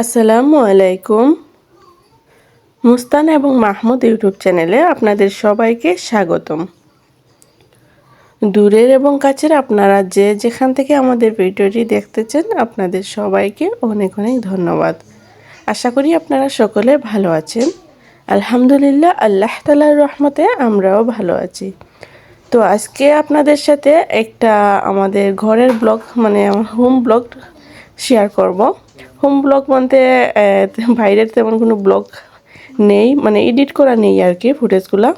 আসসালামু আলাইকুম। মুস্তান এবং মাহমুদ ইউটিউব চ্যানেলে আপনাদের সবাইকে স্বাগতম। দূরের এবং কাছের আপনারা যে যেখান থেকে আমাদের ভিডিওটি দেখতেছেন আপনাদের সবাইকে অনেক অনেক ধন্যবাদ। আশা করি আপনারা সকলে ভালো আছেন। আলহামদুলিল্লাহ, আল্লাহ তালার রহমতে আমরাও ভালো আছি। তো আজকে আপনাদের সাথে একটা আমাদের ঘরের ব্লগ মানে হোম ব্লগ শেয়ার করব। হোম ব্লগ বলতে বাইরের তেমন কোনো ব্লগ নেই মানে এডিট করা নেই আর কি ফুটেজগুলো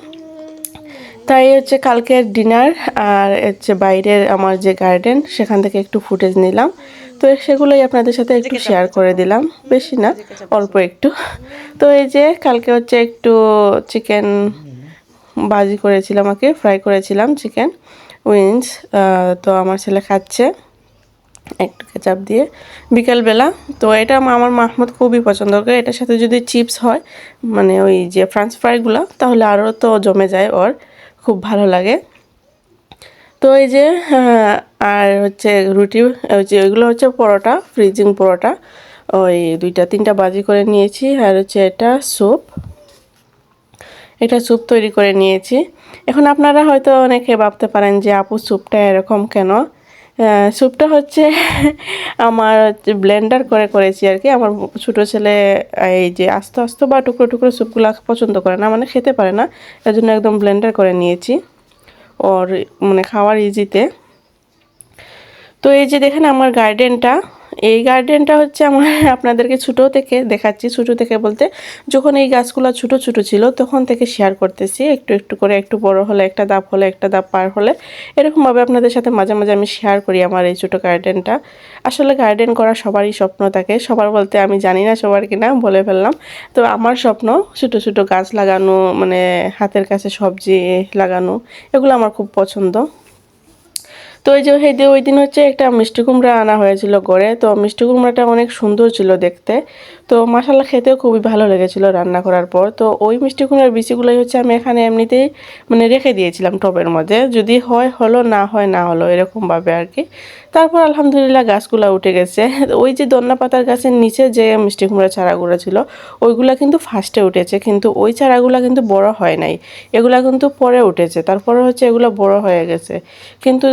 তাই হচ্ছে কালকের ডিনার আর হচ্ছে বাইরের আমার যে গার্ডেন সেখান থেকে একটু ফুটেজ নিলাম। তো সেগুলোই আপনাদের সাথে একটু শেয়ার করে দিলাম। বেশি না অল্প একটু। তো এই যে কালকে হচ্ছে একটু চিকেন বাজি করেছিলাম আমাকে ফ্রাই করেছিলাম চিকেন উইংস তো আমার ছেলে খাচ্ছে। একটু কেচাপ দিয়ে। বিকালবেলা, তো এটা আমার মাহমুদ খুবই পছন্দ করে। এটার সাথে যদি চিপস হয় মানে ওই যে ফ্রান্স ফ্রাইগুলো তাহলে আরও তো জমে যায় ওর। খুব ভালো লাগে। তো এই যে আর হচ্ছে রুটি যে ওইগুলো হচ্ছে পরোটা ফ্রিজিং পরোটা। ওই দুইটা, তিনটা বাজি করে নিয়েছি। আর হচ্ছে এটা স্যুপ এটা স্যুপ তৈরি করে নিয়েছি। এখন আপনারা হয়তো অনেকে ভাবতে পারেন যে, আপু স্যুপটা এরকম কেন? স্যুপটা হচ্ছে আমার ব্লেন্ডার করে করেছি আর কি। আমার ছোটো ছেলে এই যে আস্তে আস্তে বা টুকরো টুকরো স্যুপগুলো পছন্দ করে না মানে খেতে পারে না, এর জন্য একদম ব্লেন্ডার করে নিয়েছি। ওর মানে খাওয়ার ইজিতে তো এই যে দেখেন আমার গার্ডেনটা এই গার্ডেনটা হচ্ছে আমার আপনাদেরকে ছোটো থেকে দেখাচ্ছি, ছোটো থেকে বলতে যখন এই গাছগুলো ছোট ছোট ছিল তখন থেকে শেয়ার করতেছি, একটু একটু করে, একটু বড় হলে, একটা দাপ হলে, একটা দাপ পার হলে। এরকমভাবে আপনাদের সাথে মাঝে মাঝে আমি শেয়ার করি আমার এই ছোটো গার্ডেনটা আসলে গার্ডেন করা সবারই স্বপ্ন থাকে, সবার বলতে আমি জানি না সবার কিনা, বলে ফেললাম। তো আমার স্বপ্ন ছোটো ছোটো গাছ লাগানো মানে হাতের কাছে সবজি লাগানো, এগুলো আমার খুব পছন্দ। তো ওই যে হেদে ওই দিন হচ্ছে একটা মিষ্টি কুমড়া আনা হয়েছিল গড়ে। তো মিষ্টি কুমড়াটা অনেক সুন্দর ছিল দেখতে। তো মশালা খেতেও খুবই ভালো লেগেছিলো রান্না করার পর। তো ওই মিষ্টি কুমড়ার বিচিগুলোই হচ্ছে আমি এখানে এমনিতেই মানে রেখে দিয়েছিলাম টবের মধ্যে। যদি হয়, হলো, না হয়, না হলো, এরকমভাবে আর কি তারপর আলহামদুলিল্লাহ গাছগুলো উঠে গেছে। ওই যে দন্না পাতার গাছের নিচে যে মিষ্টি কুমড়া চারাগুলো ছিল, ওইগুলা কিন্তু ফার্স্টে উঠেছে। কিন্তু ওই চারাগুলো কিন্তু বড় হয় নাই। এগুলা কিন্তু পরে উঠেছে। তারপরে হচ্ছে এগুলো বড় হয়ে গেছে। কিন্তু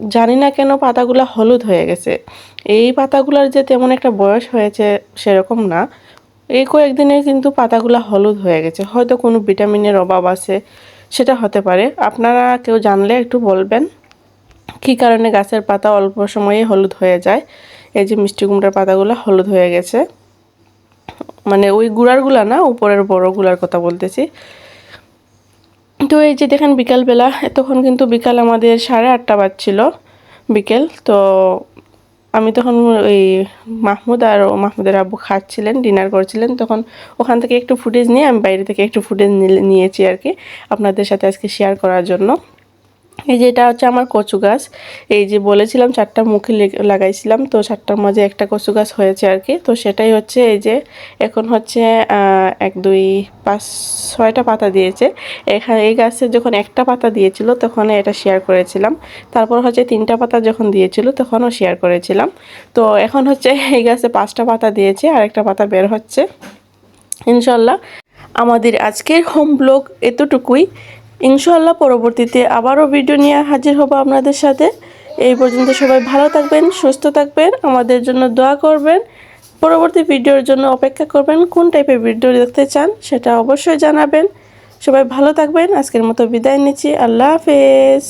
জানি না কেন পাতাগুলো হলুদ হয়ে গেছে। এই পাতাগুলোর যে তেমন একটা বয়স হয়েছে সেরকম না। এই কয়েকদিনে কিন্তু পাতাগুলো হলুদ হয়ে গেছে। হয়তো কোনো ভিটামিনের অভাব আছে, সেটা হতে পারে। আপনারা কেউ জানলে একটু বলবেন, কী কারণে গাছের পাতা অল্প সময়ে হলুদ হয়ে যায়? এই যে মিষ্টি কুমড়ার পাতাগুলো হলুদ হয়ে গেছে। মানে ওই গুড়ারগুলা না, উপরের বড়গুলার কথা বলতেছি। তো এই যে দেখেন বিকালবেলা তখন কিন্তু বিকাল আমাদের সাড়ে আটটা বাজছিল বিকেল, তো আমি তখন ওই মাহমুদ আর ও মাহমুদের আব্বু খাচ্ছিলেন, ডিনার করছিলেন, তখন ওখান থেকে একটু ফুটেজ নিয়ে আমি বাইরে থেকে একটু ফুটেজ নিয়েছি আর কি আপনাদের সাথে আজকে শেয়ার করার জন্য। এই যে এটা হচ্ছে আমার কচু গাছ। এই যে বলেছিলাম চারটা মুখে লাগাইছিলাম, তো চারটার মাঝে একটা কচু গাছ হয়েছে আর কি। তো সেটাই হচ্ছে এই যে এখন হচ্ছে এক, দুই, পাঁচ, ছয়টা পাতা দিয়েছে। এখানে এই গাছে যখন একটা পাতা দিয়েছিল, তখন এটা শেয়ার করেছিলাম। তারপর হচ্ছে তিনটা পাতা যখন দিয়েছিল, তখনও শেয়ার করেছিলাম। তো এখন হচ্ছে এই গাছে পাঁচটা পাতা দিয়েছে আর একটা পাতা বের হচ্ছে। ইনশাল্লাহ আমাদের আজকের হোম ব্লগ এতটুকুই। ইনশাল্লাহ পরবর্তীতে আবারও ভিডিও নিয়ে হাজির হব আপনাদের সাথে। এই পর্যন্ত সবাই ভালো থাকবেন, সুস্থ থাকবেন, আমাদের জন্য দোয়া করবেন। পরবর্তী ভিডিওর জন্য অপেক্ষা করবেন, কোন টাইপের ভিডিও দেখতে চান সেটা অবশ্যই জানাবেন। সবাই ভালো থাকবেন, আজকের মতো বিদায় নিচ্ছি, আল্লাহ হাফেজ।